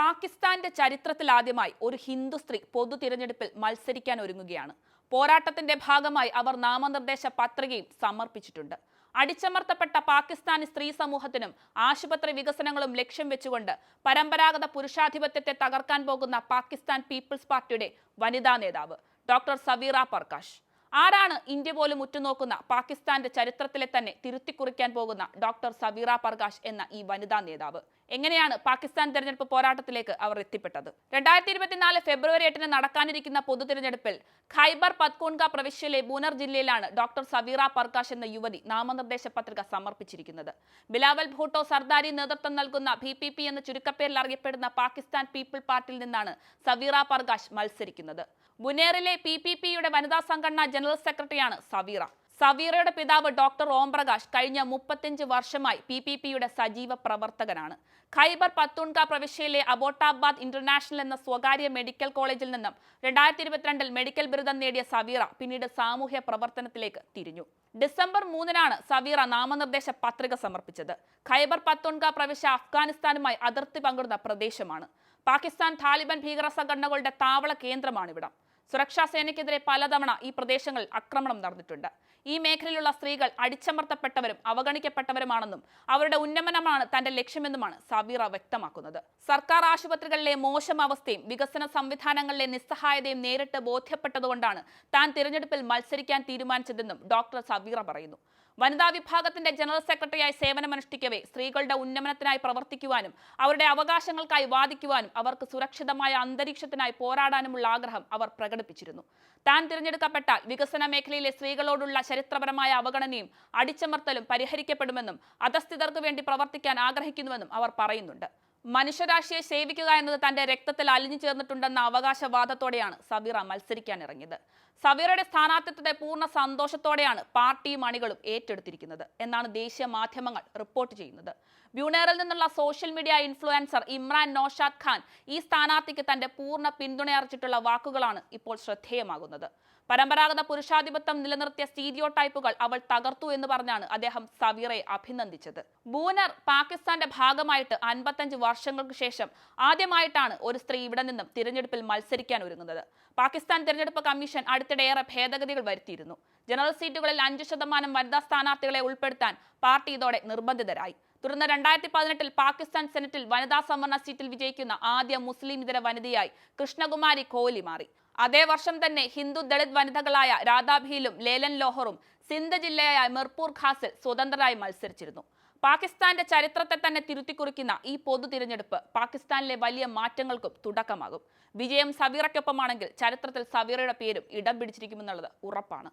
പാകിസ്ഥാന്റെ ചരിത്രത്തിലാദ്യമായി ഒരു ഹിന്ദു സ്ത്രീ പൊതു തിരഞ്ഞെടുപ്പിൽ മത്സരിക്കാൻ ഒരുങ്ങുകയാണ്. പോരാട്ടത്തിന്റെ ഭാഗമായി അവർ നാമനിർദ്ദേശ പത്രികയും സമർപ്പിച്ചിട്ടുണ്ട്. അടിച്ചമർത്തപ്പെട്ട പാകിസ്ഥാനി സ്ത്രീ സമൂഹത്തിനും ആശുപത്രി വികസനങ്ങളും ലക്ഷ്യം വെച്ചുകൊണ്ട് പരമ്പരാഗത പുരുഷാധിപത്യത്തെ തകർക്കാൻ പോകുന്ന പാകിസ്ഥാൻ പീപ്പിൾസ് പാർട്ടിയുടെ വനിതാ നേതാവ് ഡോക്ടർ സവീറ പർക്കാഷ്. ആരാണ് ഇന്ത്യ പോലും ഉറ്റുനോക്കുന്ന പാകിസ്ഥാന്റെ ചരിത്രത്തിലെ തന്നെ തിരുത്തിക്കുറിക്കാൻ പോകുന്ന ഡോക്ടർ സവീറ പർകാഷ് എന്ന ഈ വനിതാ നേതാവ്? എങ്ങനെയാണ് പാകിസ്ഥാൻ തെരഞ്ഞെടുപ്പ് പോരാട്ടത്തിലേക്ക് അവർ എത്തിപ്പെട്ടത്? രണ്ടായിരത്തി ഇരുപത്തിനാല് ഫെബ്രുവരി എട്ടിന് നടക്കാനിരിക്കുന്ന പൊതു തിരഞ്ഞെടുപ്പിൽ ഖൈബർ പത്കോൺക പ്രവിശ്യയിലെ ബൂനർ ജില്ലയിലാണ് ഡോക്ടർ സവീറ പർകാഷ് എന്ന യുവതി നാമനിർദ്ദേശ പത്രിക സമർപ്പിച്ചിരിക്കുന്നത്. ബിലാവൽ ഭൂട്ടോ സർദാരി നേതൃത്വം നൽകുന്ന ബി പി പി എന്ന ചുരുക്കപ്പേരിൽ അറിയപ്പെടുന്ന പാകിസ്ഥാൻ പീപ്പിൾ പാർട്ടിയിൽ നിന്നാണ് സവീറ പർകാഷ് മത്സരിക്കുന്നത്. ബുനേറിലെ പി പി പിയുടെ വനിതാ സംഘടനാ ജനറൽ സെക്രട്ടറിയാണ് സവീറ. സവീറയുടെ പിതാവ് ഡോക്ടർ ഓംപ്രകാശ് കഴിഞ്ഞ മുപ്പത്തിയഞ്ച് വർഷമായി പി പി പിയുടെ സജീവ പ്രവർത്തകനാണ്. ഖൈബർ പത്തൂൺക പ്രവിശ്യയിലെ അബോട്ടാബാദ് ഇന്റർനാഷണൽ എന്ന സ്വകാര്യ മെഡിക്കൽ കോളേജിൽ നിന്നും രണ്ടായിരത്തി ഇരുപത്തിരണ്ടിൽ മെഡിക്കൽ ബിരുദം നേടിയ സവീറ പിന്നീട് സാമൂഹ്യ പ്രവർത്തനത്തിലേക്ക് തിരിഞ്ഞു. ഡിസംബർ മൂന്നിനാണ് സവീറ നാമനിർദ്ദേശ പത്രിക സമർപ്പിച്ചത്. ഖൈബർ പത്തൂൺക പ്രവിശ്യ അഫ്ഗാനിസ്ഥാനുമായി അതിർത്തി പങ്കിടുന്ന പ്രദേശമാണ്. പാകിസ്ഥാൻ താലിബാൻ ഭീകര സംഘടനകളുടെ താവള കേന്ദ്രമാണിവിടം. സുരക്ഷാ സേനയ്ക്കെതിരെ പലതവണ ഈ പ്രദേശങ്ങളിൽ ആക്രമണം നടന്നിട്ടുണ്ട്. ഈ മേഖലയിലുള്ള സ്ത്രീകൾ അടിച്ചമർത്തപ്പെട്ടവരും അവഗണിക്കപ്പെട്ടവരുമാണെന്നും അവരുടെ ഉന്നമനമാണ് തന്റെ ലക്ഷ്യമെന്നുമാണ് സബീറ വ്യക്തമാക്കുന്നത്. സർക്കാർ ആശുപത്രികളിലെ മോശം അവസ്ഥയും വികസന സംവിധാനങ്ങളിലെ നിസ്സഹായതയും നേരിട്ട് ബോധ്യപ്പെട്ടതുകൊണ്ടാണ് താൻ തിരഞ്ഞെടുപ്പിൽ മത്സരിക്കാൻ തീരുമാനിച്ചതെന്നും ഡോക്ടർ സബീറ പറയുന്നു. വനിതാ വിഭാഗത്തിന്റെ ജനറൽ സെക്രട്ടറിയായി സേവനമനുഷ്ഠിക്കവേ സ്ത്രീകളുടെ ഉന്നമനത്തിനായി പ്രവർത്തിക്കുവാനും അവരുടെ അവകാശങ്ങൾക്കായി വാദിക്കുവാനും അവർക്ക് സുരക്ഷിതമായ അന്തരീക്ഷത്തിനായി പോരാടാനുമുള്ള ആഗ്രഹം അവർ പ്രകടിപ്പിച്ചിരുന്നു. താൻ തിരഞ്ഞെടുക്കപ്പെട്ട വികസന മേഖലയിലെ സ്ത്രീകളോടുള്ള ചരിത്രപരമായ അവഗണനയും അടിച്ചമർത്തലും പരിഹരിക്കപ്പെടുമെന്നും അധസ്ഥിതർക്ക് വേണ്ടി പ്രവർത്തിക്കാൻ ആഗ്രഹിക്കുന്നുവെന്നും അവർ പറയുന്നുണ്ട്. മനുഷ്യരാശിയെ സേവിക്കുക എന്നത് തന്റെ രക്തത്തിൽ അലിഞ്ഞു ചേർന്നിട്ടുണ്ടെന്ന അവകാശവാദത്തോടെയാണ് സബീറ മത്സരിക്കാൻ ഇറങ്ങിയത് സബീറയുടെ സ്ഥാനാർത്ഥിത്വത്തെ പൂർണ സന്തോഷത്തോടെയാണ് പാർട്ടിയും അണികളും ഏറ്റെടുത്തിരിക്കുന്നത് എന്നാണ് ദേശീയ മാധ്യമങ്ങൾ റിപ്പോർട്ട് ചെയ്യുന്നത്. ബ്യൂണേറിൽ നിന്നുള്ള social media influencer Imran Noshad Khan ഈ സ്ഥാനാർത്ഥിക്ക് തന്റെ പൂർണ പിന്തുണയർച്ചിട്ടുള്ള വാക്കുകളാണ് ഇപ്പോൾ ശ്രദ്ധേയമാകുന്നത്. പരമ്പരാഗത പുരുഷാധിപത്യം നിലനിർത്തിയ സ്റ്റീരിയോ ടൈപ്പുകൾ അവൾ തകർത്തു എന്ന് പറഞ്ഞാണ് അദ്ദേഹം സവീറെ അഭിനന്ദിച്ചത്. ബൂനർ പാകിസ്ഥാന്റെ ഭാഗമായിട്ട് അൻപത്തഞ്ച് വർഷങ്ങൾക്ക് ശേഷം ആദ്യമായിട്ടാണ് ഒരു സ്ത്രീ ഇവിടെ നിന്നും തിരഞ്ഞെടുപ്പിൽ മത്സരിക്കാൻ ഒരുങ്ങുന്നത്. പാകിസ്ഥാൻ തിരഞ്ഞെടുപ്പ് കമ്മീഷൻ അടുത്തിടെ ഏറെ ഭേദഗതികൾ വരുത്തിയിരുന്നു. ജനറൽ സീറ്റുകളിൽ അഞ്ച് ശതമാനം വനിതാ സ്ഥാനാർത്ഥികളെ ഉൾപ്പെടുത്താൻ പാർട്ടി ഇതോടെ നിർബന്ധിതരായി. തുടർന്ന് രണ്ടായിരത്തി പതിനെട്ടിൽ പാകിസ്ഥാൻ സെനറ്റിൽ വനിതാ സംവരണ സീറ്റിൽ വിജയിക്കുന്ന ആദ്യ മുസ്ലിം ഇതര വനിതയായി കൃഷ്ണകുമാരി കോഹ്ലി മാറി. അതേ വർഷം തന്നെ ഹിന്ദു ദളിത് വനിതകളായ രാധാഭീലും ലേലൻ ലോഹറും സിന്ധ് ജില്ലയായ മിർപൂർ ഖാസിൽ സ്വതന്ത്രരായി മത്സരിച്ചിരുന്നു. പാകിസ്ഥാന്റെ ചരിത്രത്തെ തന്നെ തിരുത്തിക്കുറിക്കുന്ന ഈ പൊതു തിരഞ്ഞെടുപ്പ് പാകിസ്ഥാനിലെ വലിയ മാറ്റങ്ങൾക്കും തുടക്കമാകും. വിജയം സവീറയ്ക്കൊപ്പമാണെങ്കിൽ ചരിത്രത്തിൽ സവീറയുടെ പേരും ഇടം പിടിച്ചിരിക്കുമെന്നുള്ളത് ഉറപ്പാണ്.